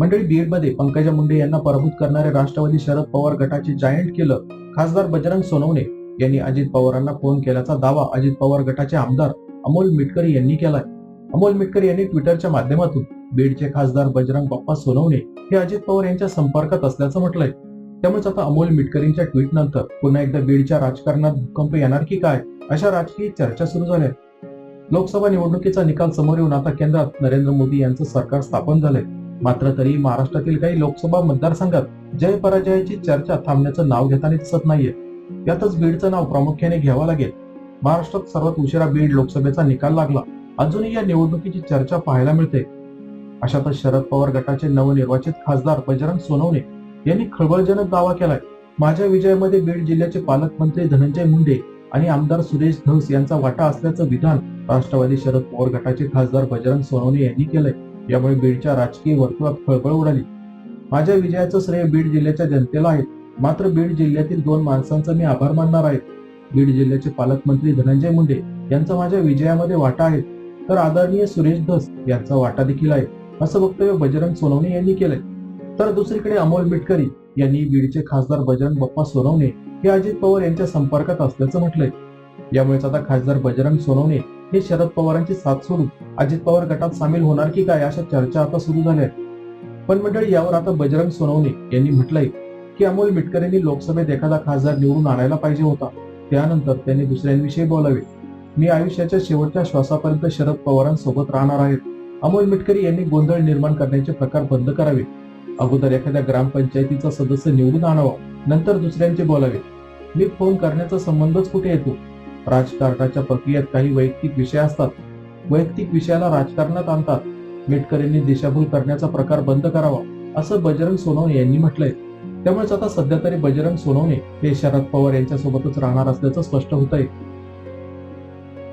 मंडळी बीडमध्ये पंकजा मुंडे यांना पराभूत करणारे राष्ट्रवादी शरद पवार गटाचे जायंट केलं खासदार बजरंग सोनवणे यांनी अजित पवारांना फोन केल्याचा दावा अजित पवार गटाचे आमदार अमोल मिटकरी यांनी केलाय. अमोल मिटकरी यांनी ट्विटरच्या माध्यमातून बीडचे खासदार बजरंग बाप्पा सोनवणे हे अजित पवार यांच्या संपर्कात असल्याचं म्हटलंय. त्यामुळेच आता अमोल मिटकरींच्या ट्विट नंतर पुन्हा एकदा बीडच्या राजकारणात भूकंप येणार की काय अशा राजकीय चर्चा सुरू झाल्या लोकसभा निवडणुकीचा निकाल समोर येऊन आता केंद्रात नरेंद्र मोदी यांचं सरकार स्थापन झालंय. मात्र तरी महाराष्ट्रातील काही लोकसभा मतदारसंघात जय पराजयाची चर्चा थांबण्याचं नाव घेताना दिसत नाहीये. यातच बीडचं नाव प्रामुख्याने घ्यावं लागेल. महाराष्ट्रात सर्वात उशिरा बीड लोकसभेचा निकाल लागला. अजूनही या निवडणुकीची चर्चा पाहायला मिळते. अशातच शरद पवार गटाचे नवनिर्वाचित खासदार बजरंग सोनवणे यांनी खळबळजनक दावा केलाय. माझ्या विजयामध्ये बीड जिल्ह्याचे पालकमंत्री धनंजय मुंडे आणि आमदार सुरेश धस यांचा वाटा असल्याचं विधान राष्ट्रवादी शरद पवार गटाचे खासदार बजरंग सोनवणे यांनी केलंय. यामुळे बीडच्या राजकीय वर्तुळात खळबळ उडाली. माझ्या विजयाचं श्रेय बीड जिल्ह्याच्या जनतेला आहे. मात्र बीड जिल्ह्यातील दोन माणसांचा मी आभार मानणार आहे. बीड जिल्ह्याचे पालकमंत्री धनंजय मुंडे यांचा माझ्या विजयामध्ये वाटा आहे. तर आदरणीय सुरेश धस यांचा वाटा देखील आहे असं वक्तव्य बजरंग सोनवणे यांनी केलंय. तर दुसरीकडे अमोल मिटकरी यांनी बीडचे खासदार बजरंग बाप्पा सोनवणे हे अजित पवार यांच्या संपर्कात असल्याचं म्हटलंय. यामुळेच आता खासदार बजरंग सोनवणे हे शरद पवारांची साथ सोडून अजित पवार गटात सामील होणार की काय अशा चर्चा आता सुरू झाल्या पण मंडळी यावर आता बजरंग सोनवणे यांनी म्हटलंय की अमोल मिटकरेंनी लोकसभेत एखादा खासदार निवडून आणायला पाहिजे होता. त्यानंतर त्यांनी दुसऱ्यांविषयी बोलावे. मी आयुष्याच्या शेवटच्या श्वासापर्यंत शरद पवारांसोबत राहणार आहेत अमोल मिटकरी यांनी गोंधळ निर्माण करण्याचे प्रकार बंद करावे. अगोदर एखाद्या ग्रामपंचायतीचा सदस्य निवडून आणावा नंतर दुसऱ्यांचे बोलावे. मी फोन करण्याचा संबंधच कुठे येतो? राजकारणाच्या प्रक्रियेत काही वैयक्तिक विषय असतात. वैयक्तिक विषयाला राजकारणात आणतात. मिटकरींनी दिशाभूल करण्याचा प्रकार बंद करावा असं बजरंग सोनवणे यांनी म्हटलंय. त्यामुळेच आता सध्या तरी बजरंग सोनवणे हे शरद पवार यांच्यासोबतच राहणार असल्याचं स्पष्ट होत आहे